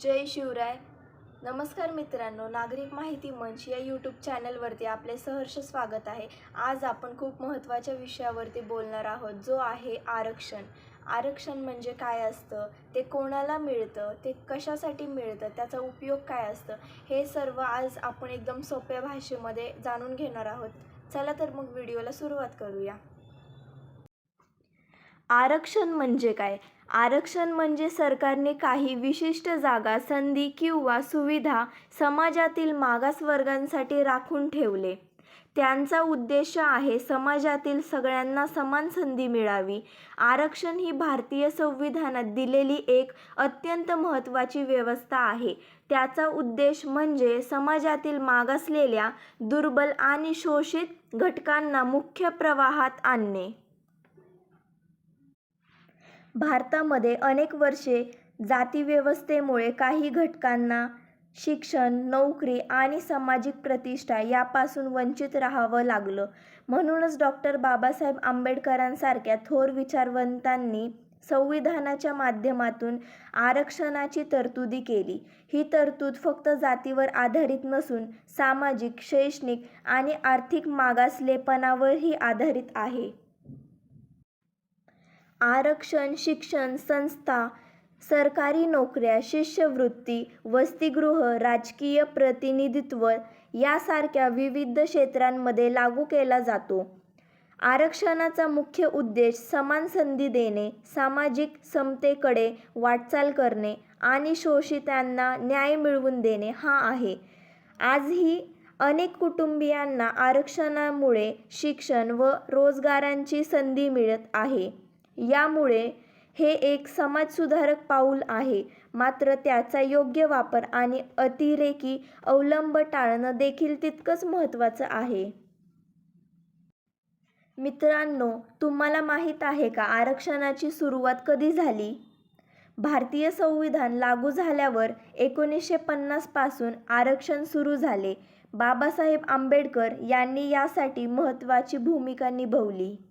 जय शिवराय. नमस्कार मित्रांनो नागरिक माहिती मंच या यूट्यूब चॅनलवरती आपले सहर्ष स्वागत आहे. आज आपण खूप महत्त्वाच्या विषयावरती बोलणार आहोत जो आहे आरक्षण. आरक्षण म्हणजे काय असतं? ते कोणाला मिळतं? ते कशासाठी मिळतं? त्याचा उपयोग काय असतं? हे सर्व आज आपण एकदम सोप्या भाषेमध्ये जाणून घेणार आहोत. चला तर मग व्हिडिओला सुरुवात करूया. आरक्षण म्हणजे काय? आरक्षण म्हणजे सरकारने काही विशिष्ट जागा संधी किंवा सुविधा समाजातील मागासवर्गांसाठी राखून ठेवले. त्यांचा उद्देश आहे समाजातील सगळ्यांना समान संधी मिळावी. आरक्षण ही भारतीय संविधानात दिलेली एक अत्यंत महत्त्वाची व्यवस्था आहे. त्याचा उद्देश म्हणजे समाजातील मागासलेल्या दुर्बल आणि शोषित घटकांना मुख्य प्रवाहात आणणे. भारतामध्ये अनेक वर्षे जातीव्यवस्थेमुळे काही घटकांना शिक्षण नोकरी आणि सामाजिक प्रतिष्ठा यापासून वंचित राहावं लागलं. म्हणूनच डॉक्टर बाबासाहेब आंबेडकरांसारख्या थोर विचारवंतांनी संविधानाच्या माध्यमातून आरक्षणाची तरतुदी केली. ही तरतूद फक्त जातीवर आधारित नसून सामाजिक शैक्षणिक आणि आर्थिक मागासलेपणावरही आधारित आहे. आरक्षण शिक्षण संस्था सरकारी नोकऱ्या शिष्यवृत्ती वसतिगृह राजकीय प्रतिनिधित्व यासारख्या विविध क्षेत्रांमध्ये लागू केला जातो. आरक्षणाचा मुख्य उद्देश समान संधी देणे सामाजिक समतेकडे वाटचाल करणे आणि शोषितांना न्याय मिळवून देणे हा आहे. आजही अनेक कुटुंबियांना आरक्षणामुळे शिक्षण व रोजगारांची संधी मिळत आहे. यामुळे हे एक समाजसुधारक पाऊल आहे. मात्र त्याचा योग्य वापर आणि अतिरेकी अवलंब टाळणं देखील तितकंच महत्त्वाचं आहे. मित्रांनो तुम्हाला माहीत आहे का आरक्षणाची सुरुवात कधी झाली? भारतीय संविधान लागू झाल्यावर एकोणीसशे पन्नासपासून आरक्षण सुरू झाले. बाबासाहेब आंबेडकर यांनी यासाठी महत्त्वाची भूमिका निभवली.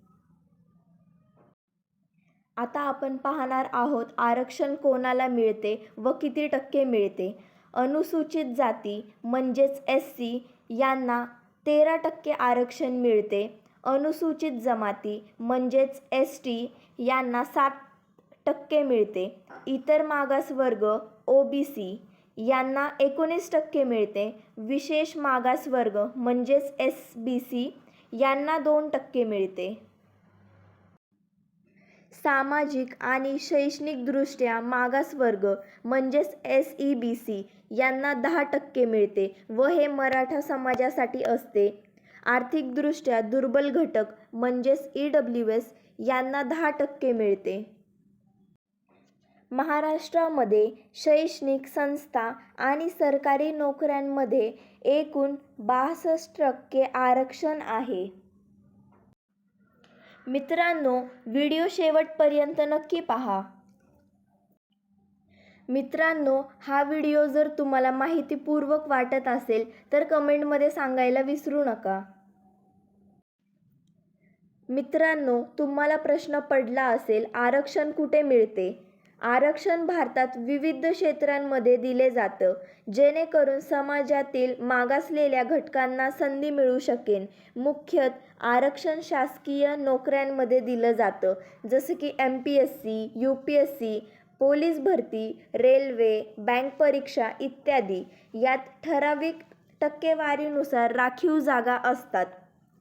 आता आपण पाहणार आहोत आरक्षण कोणाला मिळते व किती टक्के मिळते. अनुसूचित जाती म्हणजेच एस सी यांना तेरा टक्के आरक्षण मिळते. अनुसूचित जमाती म्हणजेच एस टी यांना सात टक्के मिळते. इतर मागासवर्ग ओ बी सी यांना एकोणीस टक्के मिळते. विशेष मागासवर्ग म्हणजेच एस बी सी यांना दोन टक्के मिळते. सामाजिक आणि शैक्षणिकदृष्ट्या मागासवर्ग म्हणजेच एस ई बी सी यांना दहा टक्के मिळते व हे मराठा समाजासाठी असते. आर्थिकदृष्ट्या दुर्बल घटक म्हणजेच ई डब्ल्यू एस यांना दहा टक्के मिळते. महाराष्ट्रामध्ये शैक्षणिक संस्था आणि सरकारी नोकऱ्यांमध्ये एकूण बासष्ट टक्के आरक्षण आहे. मित्रांनो व्हिडिओ शेवटपर्यंत नक्की पहा. मित्रांनो हा व्हिडिओ जर तुम्हाला माहितीपूर्वक वाटत असेल तर कमेंटमध्ये सांगायला विसरू नका. मित्रांनो तुम्हाला प्रश्न पडला असेल आरक्षण कुठे मिळते? आरक्षण भारतात विविध क्षेत्रांमध्ये दिले जातं जेणेकरून समाजातील मागासलेल्या घटकांना संधी मिळू शकेन मुख्यत आरक्षण शासकीय नोकऱ्यांमध्ये दिलं जातं जसं की M P S C U P S C police भरती रेल्वे बँक परीक्षा इत्यादी. यात ठराविक टक्केवारीनुसार राखीव जागा असतात.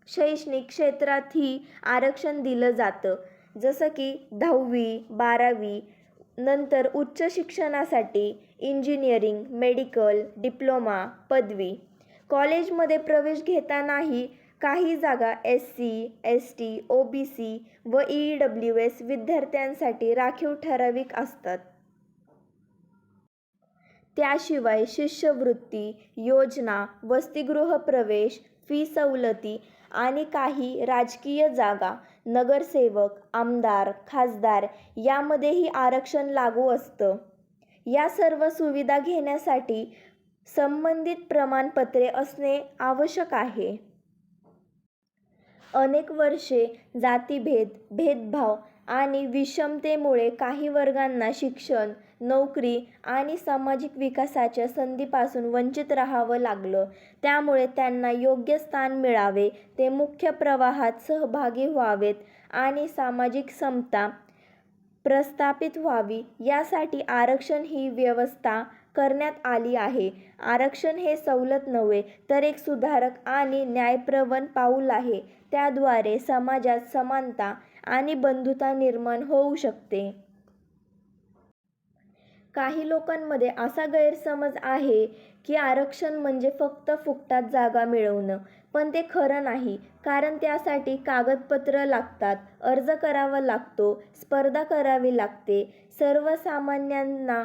शैक्षणिक क्षेत्रातही आरक्षण दिलं जातं जसं की दहावी बारावी नंतर उच्च शिक्षणासाठी इंजिनिअरिंग मेडिकल डिप्लोमा पदवी. कॉलेजमध्ये प्रवेश घेतानाही काही जागा S C S T O B C व ई डब्ल्यू एस विद्यार्थ्यांसाठी राखीव ठराविक असतात. त्याशिवाय शिष्यवृत्ती योजना वसतिगृह प्रवेश फी सवलती आणि काही राजकीय जागा नगरसेवक आमदार खासदार यामध्येही आरक्षण लागू असतं. या सर्व सुविधा घेण्यासाठी संबंधित प्रमाणपत्रे असणे आवश्यक आहे. अनेक वर्षे जातीभेद भेदभाव आणि विषमतेमुळे काही वर्गांना शिक्षण नोकरी आणि सामाजिक विकासाच्या संधीपासून वंचित राहावं लागलं. त्यामुळे त्यांना योग्य स्थान मिळावे ते मुख्य प्रवाहात सहभागी व्हावेत आणि सामाजिक समता प्रस्थापित व्हावी. यासाठी आरक्षण ही व्यवस्था करण्यात आली आहे. आरक्षण हे सवलत नव्हे तर एक सुधारक आणि न्यायप्रवण पाऊल आहे. त्याद्वारे समाजात समानता आणि बंधुता निर्माण होऊ शकते. काही लोकांमध्ये असा गैरसमज आहे की आरक्षण म्हणजे फक्त फुकटात जागा मिळवणं पण ते खरं नाही कारण त्यासाठी कागदपत्र लागतात अर्ज करावा लागतो स्पर्धा करावी लागते. सर्वसामान्यांना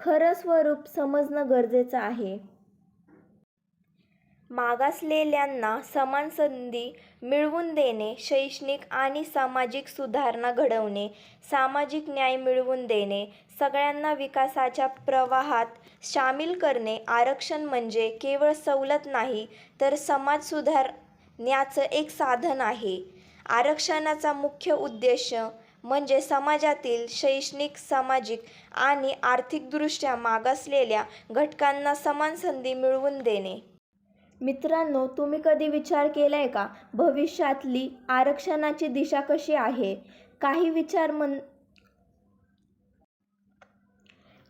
खरं स्वरूप समजणं गरजेचं आहे. मागासलेल्यांना समान संधी मिळवून देणे शैक्षणिक आणि सामाजिक सुधारणा घडवणे सामाजिक न्याय मिळवून देणे सगळ्यांना विकासाच्या प्रवाहात सामील करणे आरक्षण म्हणजे केवळ सवलत नाही तर समाज सुधारण्याचं एक साधन आहे. आरक्षणाचा मुख्य उद्देश म्हणजे समाजातील शैक्षणिक सामाजिक आणि आर्थिकदृष्ट्या मागासलेल्या घटकांना समान संधी मिळवून देणे. मित्रांनो तुम्ही कधी विचार केलाय का? भविष्यातली आरक्षणाची दिशा कशी आहे? काही विचार मन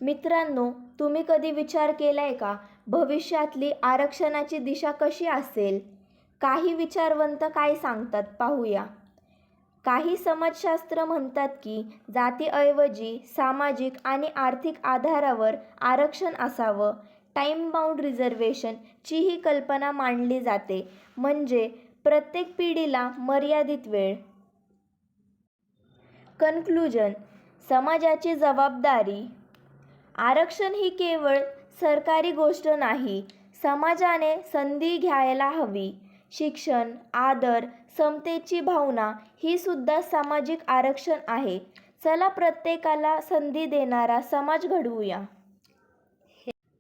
मित्रांनो तुम्ही कधी विचार केलाय का? भविष्यातली आरक्षणाची दिशा कशी असेल? काही विचारवंत काय सांगतात पाहूया. काही समाजशास्त्र म्हणतात की जातीऐवजी सामाजिक आणि आर्थिक आधारावर आरक्षण असावं. टाईम बाउंड रिझर्वेशनची ही कल्पना मांडली जाते. म्हणजे प्रत्येक पिढीला मर्यादित वेळ. कन्क्लुजन समाजाची जबाबदारी. आरक्षण ही केवळ सरकारी गोष्ट नाही समाजाने संधी घ्यायला हवी. शिक्षण आदर समतेची भावना ही सुद्धा सामाजिक आरक्षण आहे. चला प्रत्येकाला संधी देणारा समाज घडवूया.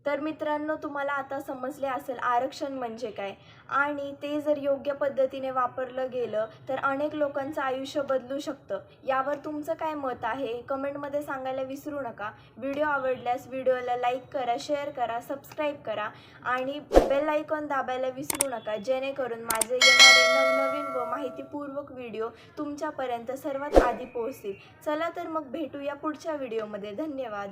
तर मित्रांनो तुम्हाला आता समजले असेल आरक्षण म्हणजे काय. आणि ते जर योग्य पद्धतीने वापरलं गेलं तर अनेक लोकांचं आयुष्य बदलू शकतं. यावर तुमचं काय मत आहे? कमेंटमध्ये सांगायला विसरू नका. व्हिडिओ आवडल्यास व्हिडिओला लाईक करा शेअर करा सबस्क्राईब करा. आणि बेल आयकॉन दाबायला विसरू नका जेणेकरून माझे येणारे नवनवीन व माहितीपूर्वक व्हिडिओ तुमच्यापर्यंत सर्वात आधी पोहोचतील. चला तर मग भेटूया पुढच्या व्हिडिओमध्ये. धन्यवाद.